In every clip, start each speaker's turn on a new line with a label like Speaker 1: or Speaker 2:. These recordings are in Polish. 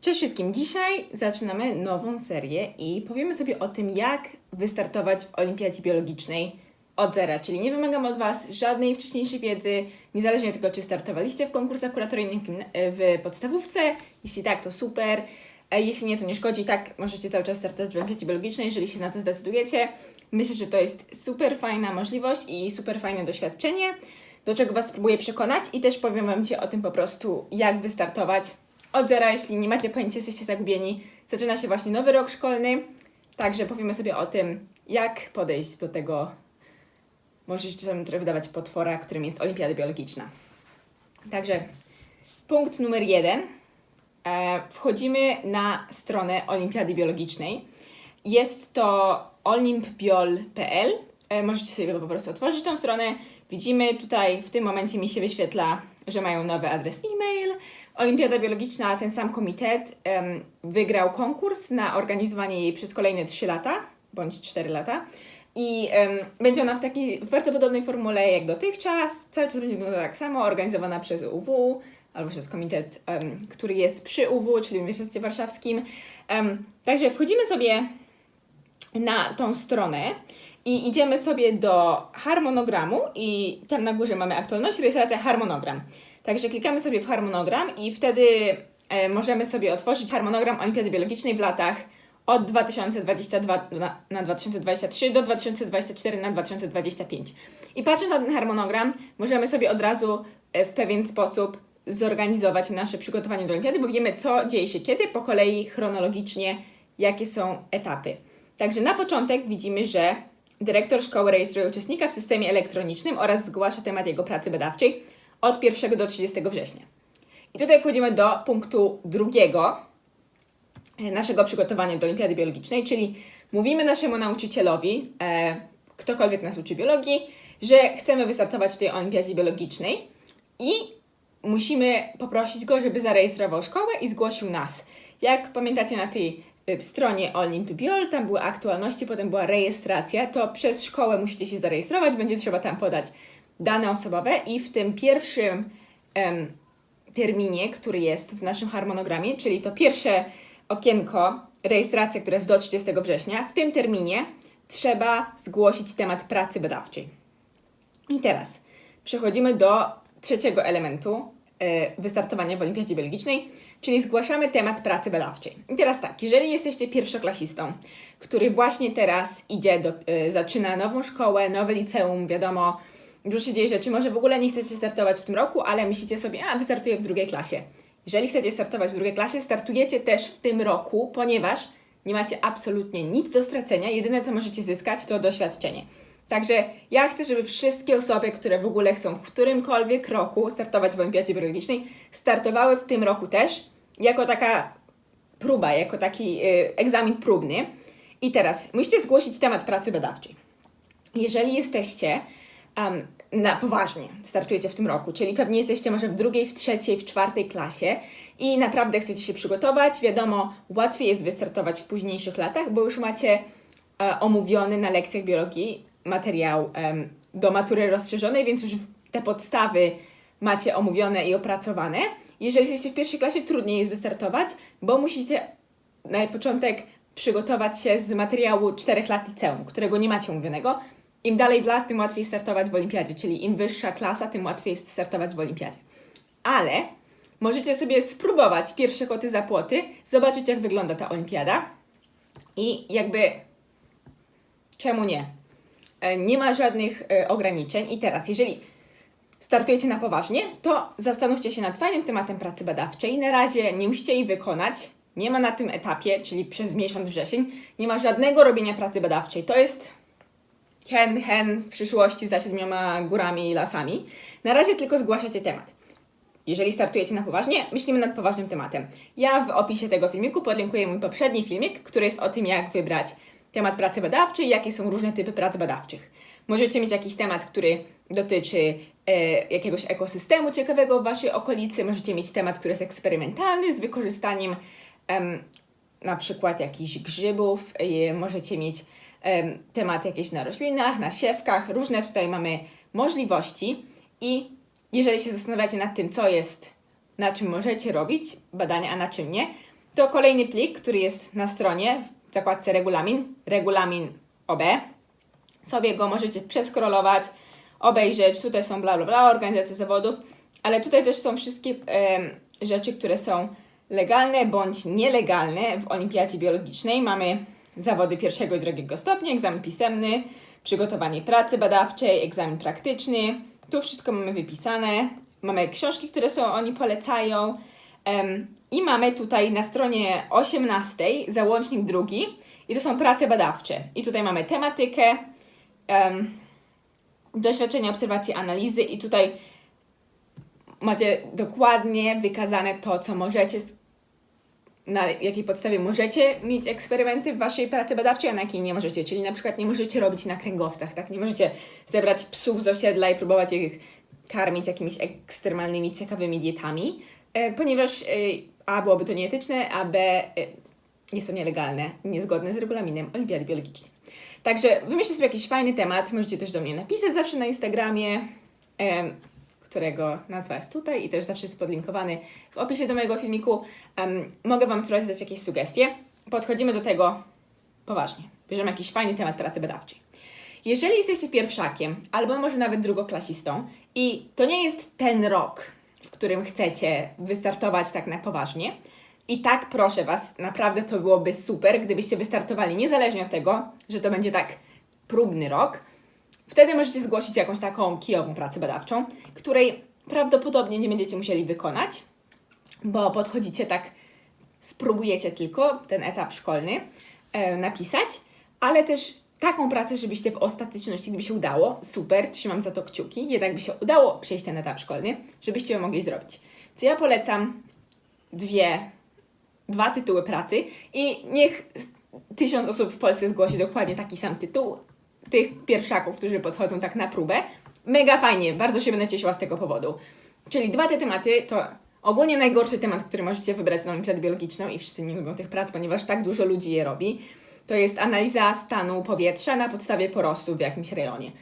Speaker 1: Cześć wszystkim! Dzisiaj zaczynamy nową serię i powiemy sobie o tym, jak wystartować w Olimpiadzie Biologicznej od zera. Czyli nie wymagam od Was żadnej wcześniejszej wiedzy, niezależnie od tego, czy startowaliście w konkursach kuratoryjnych e, w podstawówce. Jeśli tak, to super. E, Jeśli nie, to nie szkodzi. Tak, możecie cały czas startować w Olimpiadzie Biologicznej, jeżeli się na to zdecydujecie. Myślę, że to jest super fajna możliwość i super fajne doświadczenie, do czego Was spróbuję przekonać i też powiem Wam dzisiaj o tym po prostu, jak wystartować od zera, jeśli nie macie pojęcia, jesteście zagubieni. Zaczyna się właśnie nowy rok szkolny, także powiemy sobie o tym, jak podejść do tego, możecie czasami trochę wydawać potwora, którym jest Olimpiada Biologiczna. Także punkt numer jeden. E, wchodzimy na stronę Olimpiady Biologicznej. Jest to olimpbiol.pl. E, możecie sobie po prostu otworzyć tą stronę. Widzimy tutaj, w tym momencie mi się wyświetla, że mają nowy adres e-mail. Olimpiada Biologiczna, ten sam komitet, wygrał konkurs na organizowanie jej przez kolejne 3 lata, bądź 4 lata. I em, będzie ona w takiej, w bardzo podobnej formule jak dotychczas. Cały czas będzie wyglądała tak samo, organizowana przez UW albo przez komitet, em, który jest przy UW, czyli Uniwersytecie Warszawskim. Em, także wchodzimy sobie na tą stronę i idziemy sobie do harmonogramu i tam na górze mamy aktualność, rejestracja, harmonogram. Także klikamy sobie w harmonogram i wtedy e, możemy sobie otworzyć harmonogram Olimpiady Biologicznej w latach od 2022 na, na 2023 do 2024 na 2025. I patrząc na ten harmonogram, możemy sobie od razu e, w pewien sposób zorganizować nasze przygotowanie do olimpiady, bo wiemy, co dzieje się kiedy, po kolei chronologicznie, jakie są etapy. Także na początek widzimy, że dyrektor szkoły rejestruje uczestnika w systemie elektronicznym oraz zgłasza temat jego pracy badawczej od 1 do 30 września. I tutaj wchodzimy do punktu drugiego e, naszego przygotowania do olimpiady biologicznej, czyli mówimy naszemu nauczycielowi, e, ktokolwiek nas uczy biologii, że chcemy wystartować w tej olimpiadzie biologicznej i musimy poprosić go, żeby zarejestrował szkołę i zgłosił nas. Jak pamiętacie na tej stronie Olimpibiol, tam były aktualności, potem była rejestracja, to przez szkołę musicie się zarejestrować, będzie trzeba tam podać dane osobowe i w tym pierwszym em, terminie, który jest w naszym harmonogramie, czyli to pierwsze okienko, rejestracja, która jest do 30 września, w tym terminie trzeba zgłosić temat pracy badawczej. I teraz przechodzimy do trzeciego elementu e, wystartowania w Olimpiadzie Biologicznej, czyli zgłaszamy temat pracy badawczej. I teraz tak, jeżeli jesteście pierwszoklasistą, który właśnie teraz idzie do, e, zaczyna nową szkołę, nowe liceum, wiadomo, dużo się dzieje rzeczy, może w ogóle nie chcecie startować w tym roku, ale myślicie sobie, a wystartuję w drugiej klasie. Jeżeli chcecie startować w drugiej klasie, startujecie też w tym roku, ponieważ nie macie absolutnie nic do stracenia, jedyne co możecie zyskać to doświadczenie. Także ja chcę, żeby wszystkie osoby, które w ogóle chcą w którymkolwiek roku startować w Olimpiadzie Biologicznej, startowały w tym roku też, jako taka próba, jako taki y, egzamin próbny. I teraz musicie zgłosić temat pracy badawczej. Jeżeli jesteście um, na poważnie, startujecie w tym roku, czyli pewnie jesteście może w drugiej, w trzeciej, w czwartej klasie i naprawdę chcecie się przygotować, wiadomo, łatwiej jest wystartować w późniejszych latach, bo już macie e, omówiony na lekcjach biologii materiał do matury rozszerzonej, więc już te podstawy macie omówione i opracowane. Jeżeli jesteście w pierwszej klasie, trudniej jest wystartować, bo musicie na początek przygotować się z materiału 4 lat liceum, którego nie macie omówionego. Im dalej w las, tym łatwiej startować w olimpiadzie, czyli im wyższa klasa, tym łatwiej jest startować w olimpiadzie. Ale możecie sobie spróbować pierwsze koty za płoty, zobaczyć jak wygląda ta olimpiada i jakby czemu nie? E, nie ma żadnych e, ograniczeń. I teraz, jeżeli startujecie na poważnie, to zastanówcie się nad fajnym tematem pracy badawczej. Na razie nie musicie jej wykonać. Nie ma na tym etapie, czyli przez miesiąc wrzesień, nie ma żadnego robienia pracy badawczej. To jest hen, hen w przyszłości za siedmioma górami i lasami. Na razie tylko zgłaszacie temat. Jeżeli startujecie na poważnie, myślimy nad poważnym tematem. Ja w opisie tego filmiku podlinkuję mój poprzedni filmik, który jest o tym, jak wybrać temat pracy badawczej, jakie są różne typy prac badawczych. Możecie mieć jakiś temat, który dotyczy e, jakiegoś ekosystemu ciekawego w Waszej okolicy, możecie mieć temat, który jest eksperymentalny, z wykorzystaniem em, na przykład jakichś grzybów, e, możecie mieć em, temat jakieś na roślinach, na siewkach, różne tutaj mamy możliwości. I jeżeli się zastanawiacie nad tym, co jest, na czym możecie robić badania, a na czym nie, to kolejny plik, który jest na stronie zakładce regulamin, regulamin OB. Sobie go możecie przeskrolować, obejrzeć. Tutaj są bla bla bla, organizacja zawodów, ale tutaj też są wszystkie rzeczy, które są legalne bądź nielegalne w olimpiadzie biologicznej. Mamy zawody pierwszego i drugiego stopnia, egzamin pisemny, przygotowanie pracy badawczej, egzamin praktyczny. Tu wszystko mamy wypisane. Mamy książki, które są oni polecają. I mamy tutaj na stronie 18 załącznik drugi i to są prace badawcze. I tutaj mamy tematykę, em, doświadczenia, obserwacje, analizy i tutaj macie dokładnie wykazane to, co możecie, na jakiej podstawie możecie mieć eksperymenty w waszej pracy badawczej, a na jakiej nie możecie. Czyli na przykład nie możecie robić na kręgowcach, tak? Nie możecie zebrać psów z osiedla i próbować ich karmić jakimiś ekstremalnymi, ciekawymi dietami, ponieważ e, A byłoby to nieetyczne, a B e, jest to nielegalne, niezgodne z regulaminem Olimpiady Biologicznej. Także wymyślcie sobie jakiś fajny temat, możecie też do mnie napisać zawsze na Instagramie, którego nazwa jest tutaj i też zawsze jest podlinkowany w opisie do mojego filmiku. Mogę Wam teraz dać jakieś sugestie. Podchodzimy do tego poważnie. Bierzemy jakiś fajny temat pracy badawczej. Jeżeli jesteście pierwszakiem, albo może nawet drugoklasistą i to nie jest ten rok, w którym chcecie wystartować tak na poważnie, i tak proszę Was, naprawdę to byłoby super, gdybyście wystartowali niezależnie od tego, że to będzie tak próbny rok. Wtedy możecie zgłosić jakąś taką kijową pracę badawczą, której prawdopodobnie nie będziecie musieli wykonać, bo podchodzicie tak, spróbujecie tylko ten etap szkolny e, napisać, ale też taką pracę, żebyście w ostateczności, gdyby się udało, super, trzymam za to kciuki, jednak by się udało przejść ten etap szkolny, żebyście ją mogli zrobić. Co ja polecam dwie, dwa tytuły pracy i niech tysiąc osób w Polsce zgłosi dokładnie taki sam tytuł, tych pierwszaków, którzy podchodzą tak na próbę. Mega fajnie, bardzo się będę cieszyła z tego powodu. Czyli dwa te tematy to ogólnie najgorszy temat, który możecie wybrać na olimpiadę biologiczną i wszyscy nie lubią tych prac, ponieważ tak dużo ludzi je robi. To jest analiza stanu powietrza na podstawie porostu w jakimś rejonie.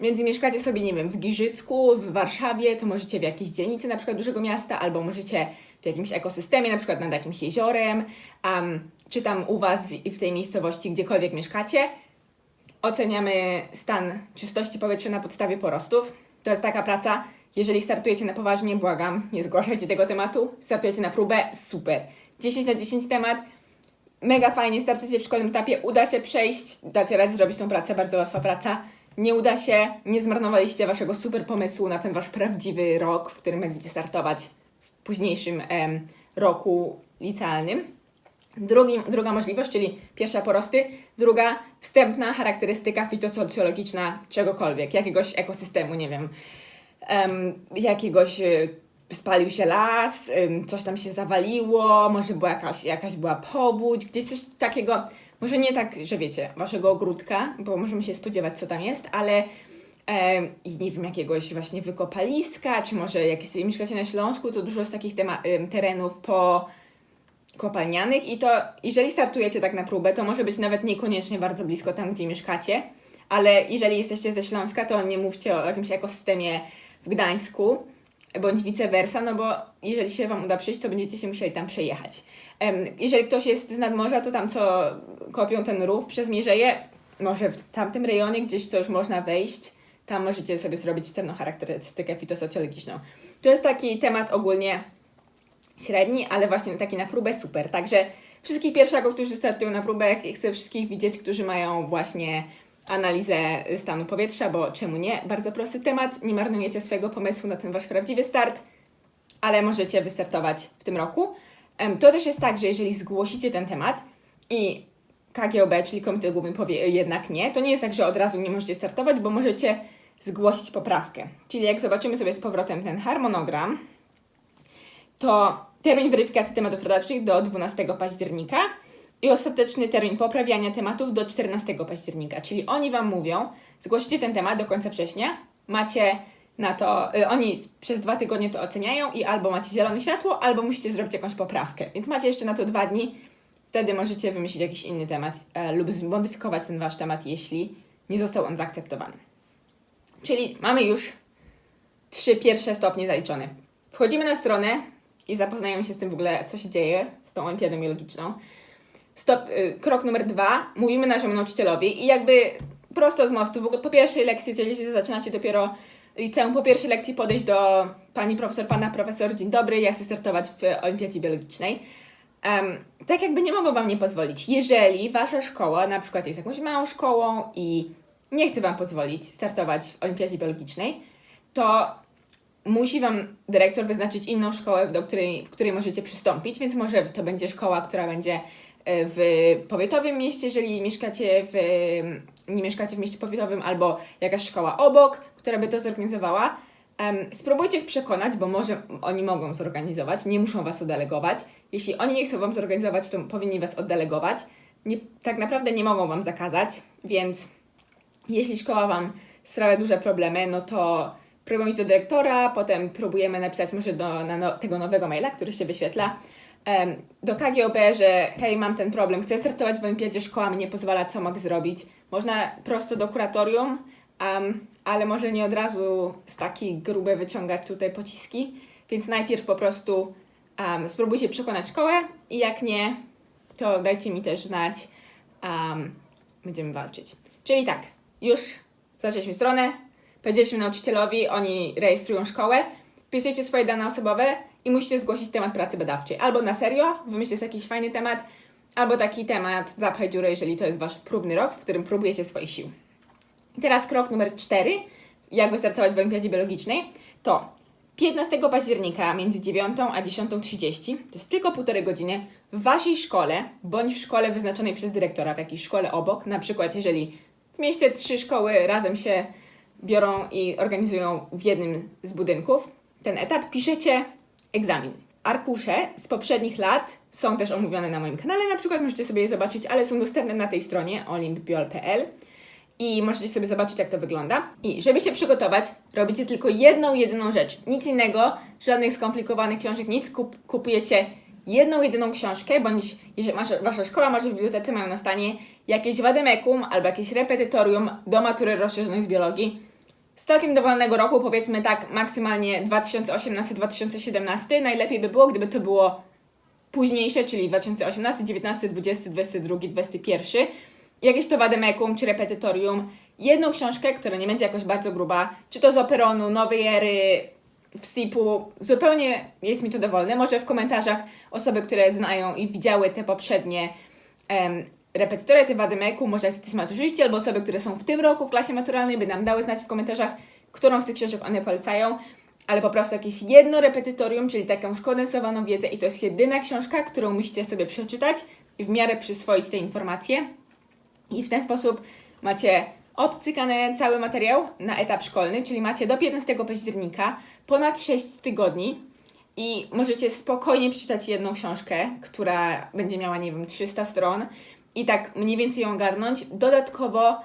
Speaker 1: Więc mieszkacie sobie, nie wiem, w Giżycku, w Warszawie, to możecie w jakiejś dzielnicy na przykład dużego miasta, albo możecie w jakimś ekosystemie, na przykład nad jakimś jeziorem, um, czy tam u Was w, w tej miejscowości, gdziekolwiek mieszkacie, oceniamy stan czystości powietrza na podstawie porostów. To jest taka praca. Jeżeli startujecie na poważnie, błagam, nie zgłaszajcie tego tematu. Startujecie na próbę, super. 10 na 10 temat, mega fajnie, startujecie w szkolnym etapie, uda się przejść, dacie radę zrobić tą pracę, bardzo łatwa praca. Nie uda się, nie zmarnowaliście waszego super pomysłu na ten wasz prawdziwy rok, w którym będziecie startować w późniejszym em, roku licealnym. Drugim, druga możliwość, czyli pierwsza porosty, druga wstępna charakterystyka fitosocjologiczna czegokolwiek, jakiegoś ekosystemu, nie wiem, em, jakiegoś y, spalił się las, coś tam się zawaliło, może była jakaś, jakaś była powódź, gdzieś coś takiego, może nie tak, że wiecie, waszego ogródka, bo możemy się spodziewać, co tam jest, ale nie wiem, jakiegoś właśnie wykopaliska, czy może jak mieszkacie na Śląsku, to dużo jest takich terenów po kopalnianych i to, jeżeli startujecie tak na próbę, to może być nawet niekoniecznie bardzo blisko tam, gdzie mieszkacie, ale jeżeli jesteście ze Śląska, to nie mówcie o jakimś ekosystemie w Gdańsku, bądź vice versa, no bo jeżeli się Wam uda przyjść, to będziecie się musieli tam przejechać. Jeżeli ktoś jest z nadmorza, to tam co kopią ten rów przez Mierzeję, może w tamtym rejonie gdzieś co już można wejść, tam możecie sobie zrobić wstępną charakterystykę fitosocjologiczną. To jest taki temat ogólnie średni, ale właśnie taki na próbę super. Także wszystkich pierwszaków, którzy startują na próbę, chcę wszystkich widzieć, którzy mają właśnie analizę stanu powietrza, bo czemu nie? Bardzo prosty temat, nie marnujecie swojego pomysłu na ten wasz prawdziwy start, ale możecie wystartować w tym roku. To też jest tak, że jeżeli zgłosicie ten temat i KGOB, czyli Komitet Główny powie jednak nie, to nie jest tak, że od razu nie możecie startować, bo możecie zgłosić poprawkę. Czyli jak zobaczymy sobie z powrotem ten harmonogram, to termin weryfikacji tematów badawczych do 12 października i ostateczny termin poprawiania tematów do 14 października. Czyli oni Wam mówią, zgłosicie ten temat do końca września, macie na to, y, oni przez dwa tygodnie to oceniają i albo macie zielone światło, albo musicie zrobić jakąś poprawkę. Więc macie jeszcze na to dwa dni, wtedy możecie wymyślić jakiś inny temat e, lub zmodyfikować ten Wasz temat, jeśli nie został on zaakceptowany. Czyli mamy już trzy pierwsze stopnie zaliczone. Wchodzimy na stronę i zapoznajemy się z tym w ogóle, co się dzieje z tą olimpiadą biologiczną. Stop, y, krok numer dwa, mówimy naszemu nauczycielowi i jakby prosto z mostu, w ogóle po pierwszej lekcji, jeżeli zaczynacie dopiero liceum, po pierwszej lekcji podejść do pani profesor, pana profesor, dzień dobry, ja chcę startować w olimpiadzie biologicznej. Em, tak jakby nie mogą wam nie pozwolić. Jeżeli wasza szkoła na przykład jest jakąś małą szkołą i nie chce wam pozwolić startować w olimpiadzie biologicznej, to musi wam dyrektor wyznaczyć inną szkołę, do której, w której możecie przystąpić, więc może to będzie szkoła, która będzie w powiatowym mieście, jeżeli mieszkacie w, nie mieszkacie w mieście powiatowym, albo jakaś szkoła obok, która by to zorganizowała. Spróbujcie ich przekonać, bo może oni mogą zorganizować, nie muszą was oddelegować. Jeśli oni nie chcą wam zorganizować, to powinni was oddelegować. Nie, tak naprawdę nie mogą wam zakazać, więc jeśli szkoła Wam sprawia duże problemy, no to próbujemy iść do dyrektora, potem próbujemy napisać może do na no, tego nowego maila, który się wyświetla, do KGOB, że hej, mam ten problem, chcę startować w olimpiadzie, szkoła mi nie pozwala, co mogę zrobić. Można prosto do kuratorium, em, ale może nie od razu z takiej grube wyciągać tutaj pociski, więc najpierw po prostu em, spróbujcie przekonać szkołę i jak nie, to dajcie mi też znać, em, będziemy walczyć. Czyli tak, już zaczęliśmy stronę, powiedzieliśmy nauczycielowi, oni rejestrują szkołę, wpisujecie swoje dane osobowe i musicie zgłosić temat pracy badawczej. Albo na serio, wymyślicie jakiś fajny temat, albo taki temat zapchaj dziurę, jeżeli to jest wasz próbny rok, w którym próbujecie swoich sił. I teraz krok numer cztery, jak wystartować w olimpiadzie biologicznej, to 15 października między 9 a 10.30, to jest tylko półtorej godziny, w waszej szkole, bądź w szkole wyznaczonej przez dyrektora, w jakiejś szkole obok, na przykład jeżeli w mieście trzy szkoły razem się biorą i organizują w jednym z budynków ten etap, piszecie egzamin. Arkusze z poprzednich lat są też omówione na moim kanale, na przykład możecie sobie je zobaczyć, ale są dostępne na tej stronie olimpiol.pl i możecie sobie zobaczyć, jak to wygląda. I żeby się przygotować, robicie tylko jedną, jedyną rzecz. Nic innego, żadnych skomplikowanych książek, nic. Kup, kupujecie jedną, jedyną książkę, bądź jeżeli wasza, wasza szkoła, może w bibliotece mają na stanie jakieś wademekum albo jakieś repetytorium do matury rozszerzonej z biologii. Z całkiem dowolnego roku, powiedzmy tak, maksymalnie 2018-2017. Najlepiej by było, gdyby to było późniejsze, czyli 2018, 19, 20, 22, 21. Jakieś to wademekum czy repetytorium. Jedną książkę, która nie będzie jakoś bardzo gruba, czy to z Operonu, Nowej Ery, wsipu, zupełnie jest mi to dowolne. Może w komentarzach osoby, które znają i widziały te poprzednie um, repetytory, te wademeku, może jacyś maturzyści albo osoby, które są w tym roku w klasie maturalnej, by nam dały znać w komentarzach, którą z tych książek one polecają, ale po prostu jakieś jedno repetytorium, czyli taką skondensowaną wiedzę i to jest jedyna książka, którą musicie sobie przeczytać i w miarę przyswoić te informacje. I w ten sposób macie obcykany cały materiał na etap szkolny, czyli macie do 15 października ponad 6 tygodni i możecie spokojnie przeczytać jedną książkę, która będzie miała, nie wiem, 300 stron i tak mniej więcej ją ogarnąć. Dodatkowo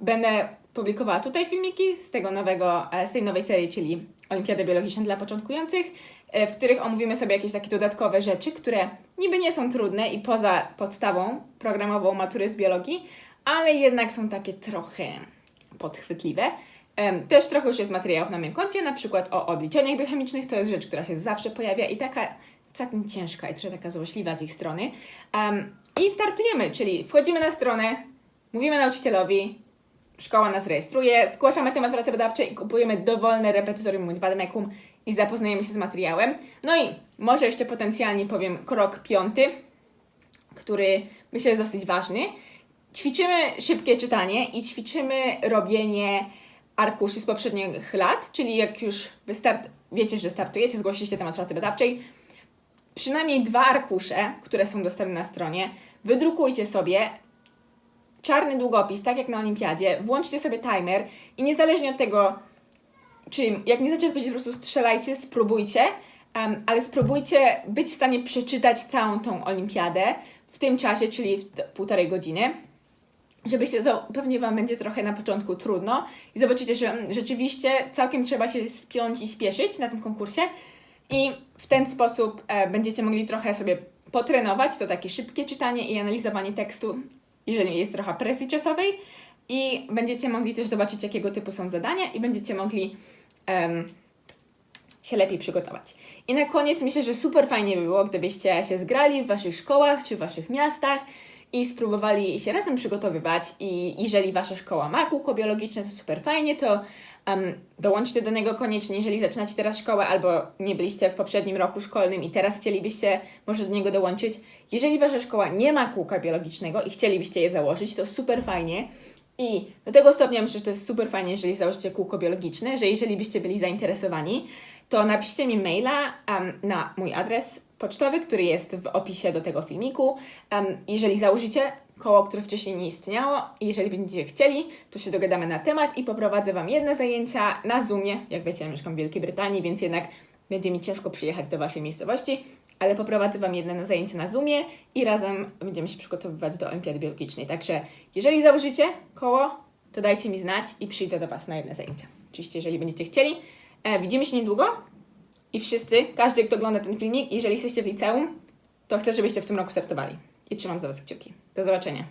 Speaker 1: będę publikowała tutaj filmiki z tego nowego, e, z tej nowej serii, czyli Olimpiada Biologiczna dla początkujących, e, w których omówimy sobie jakieś takie dodatkowe rzeczy, które niby nie są trudne i poza podstawą programową matury z biologii, ale jednak są takie trochę podchwytliwe. Też trochę już jest materiałów na moim koncie, na przykład o obliczeniach biochemicznych, to jest rzecz, która się zawsze pojawia i taka całkiem ciężka i trochę taka złośliwa z ich strony. I startujemy, czyli wchodzimy na stronę, mówimy nauczycielowi, szkoła nas rejestruje, zgłaszamy temat pracy badawczej i kupujemy dowolne repetytorium bądź wademekum i zapoznajemy się z materiałem. No i może jeszcze potencjalnie powiem krok piąty, który myślę jest dosyć ważny. Ćwiczymy szybkie czytanie i ćwiczymy robienie arkuszy z poprzednich lat, czyli jak już wy start, wiecie, że startujecie, zgłosiliście temat pracy badawczej, przynajmniej dwa arkusze, które są dostępne na stronie, wydrukujcie sobie czarny długopis, tak jak na olimpiadzie, włączcie sobie timer i niezależnie od tego, czy jak nie zaczęcie odpowiedzieć, po prostu strzelajcie, spróbujcie, em, ale spróbujcie być w stanie przeczytać całą tą olimpiadę w tym czasie, czyli w półtorej godziny żebyście, pewnie Wam będzie trochę na początku trudno i zobaczycie, że mm, rzeczywiście całkiem trzeba się spiąć i spieszyć na tym konkursie i w ten sposób e, będziecie mogli trochę sobie potrenować. To takie szybkie czytanie i analizowanie tekstu, jeżeli jest trochę presji czasowej. I będziecie mogli też zobaczyć, jakiego typu są zadania i będziecie mogli em, się lepiej przygotować. I na koniec myślę, że super fajnie by było, gdybyście się zgrali w waszych szkołach czy w waszych miastach i spróbowali się razem przygotowywać. I jeżeli wasza szkoła ma kółko biologiczne, to super fajnie, to um, dołączcie do niego koniecznie, jeżeli zaczynacie teraz szkołę albo nie byliście w poprzednim roku szkolnym i teraz chcielibyście może do niego dołączyć. Jeżeli wasza szkoła nie ma kółka biologicznego i chcielibyście je założyć, to super fajnie. I do tego stopnia myślę, że to jest super fajnie, jeżeli założycie kółko biologiczne, że jeżeli byście byli zainteresowani, to napiszcie mi maila um, na mój adres pocztowy, który jest w opisie do tego filmiku. Jeżeli założycie koło, które wcześniej nie istniało i jeżeli będziecie chcieli, to się dogadamy na temat i poprowadzę Wam jedne zajęcia na Zoomie. Jak wiecie, ja mieszkam w Wielkiej Brytanii, więc jednak będzie mi ciężko przyjechać do Waszej miejscowości, ale poprowadzę Wam jedne zajęcia na Zoomie i razem będziemy się przygotowywać do Olimpiady Biologicznej. Także jeżeli założycie koło, to dajcie mi znać i przyjdę do Was na jedne zajęcia. Oczywiście, jeżeli będziecie chcieli. E, widzimy się niedługo i wszyscy, każdy, kto ogląda ten filmik, jeżeli jesteście w liceum, to chcę, żebyście w tym roku startowali. I trzymam za Was kciuki. Do zobaczenia.